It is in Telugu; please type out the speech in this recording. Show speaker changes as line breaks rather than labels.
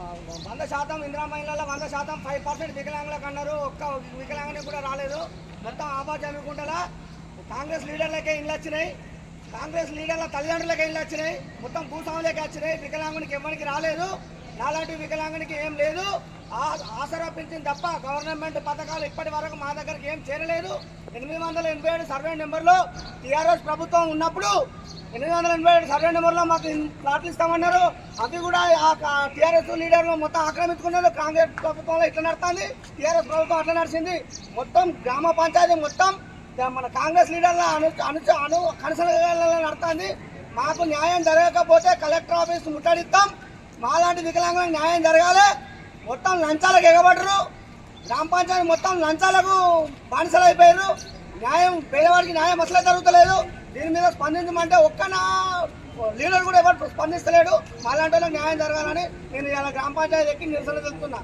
వంద శాతం ఇందిరా వంద శాతం ఫైవ్ పర్సెంట్ వికలాంగులకు అన్నారు ఒక్క వికలాంగుని కూడా రాలేదు. మొత్తం ఆబాజమికుంటలా కాంగ్రెస్ లీడర్లకే ఇండ్లు వచ్చినాయి. కాంగ్రెస్ లీడర్ల తల్లిదండ్రులకే ఇండ్లు వచ్చినాయి. మొత్తం భూస్వాములకే వచ్చినాయి. వికలాంగునికి ఎవరికి రాలేదు. నాలాంటి వికలాంగునికి ఏం లేదు. ఆ- తప్ప గవర్నమెంట్ పథకాలు ఇప్పటి వరకు మా దగ్గరికి ఏం చేరలేదు. ఎనిమిది వందల ఎనభై ఏడు సర్వే నెంబర్లో టీఆర్ఎస్ ప్రభుత్వం ఉన్నప్పుడు ఎనిమిది వందల ఎనభై ఏడు సర్వే నెంబర్లో మాకు ప్లాట్లు ఇస్తామన్నారు. అది కూడా టీఆర్ఎస్ లీడర్లు మొత్తం ఆక్రమించుకున్నారు. కాంగ్రెస్ ప్రభుత్వంలో ఇట్లా నడుతుంది టీఆర్ఎస్ ప్రభుత్వం అట్లా నడిచింది. మొత్తం గ్రామ పంచాయతీ మొత్తం మన కాంగ్రెస్ లీడర్ల అను అను అను కనసల నడుతుంది మాకు న్యాయం జరగకపోతే కలెక్టర్ ఆఫీస్ ముట్టడిస్తాం. మాలాంటి వికలాంగులకు న్యాయం జరగాలి. మొత్తం లంచాలకు ఎగబడరు. గ్రామ పంచాయతీ మొత్తం లంచాలకు బానిసలు అయిపోయారు న్యాయం పేదవాడికి న్యాయం అసలే జరుగుతలేదు. దీని మీద స్పందించమంటే ఒక్క నా లీడర్ కూడా ఎవరు స్పందిస్తలేడు. మాలాంటి న్యాయం జరగాలని నేను ఇలా గ్రామ పంచాయతీ ఎక్కి నిరసన తెలుపుతున్నా.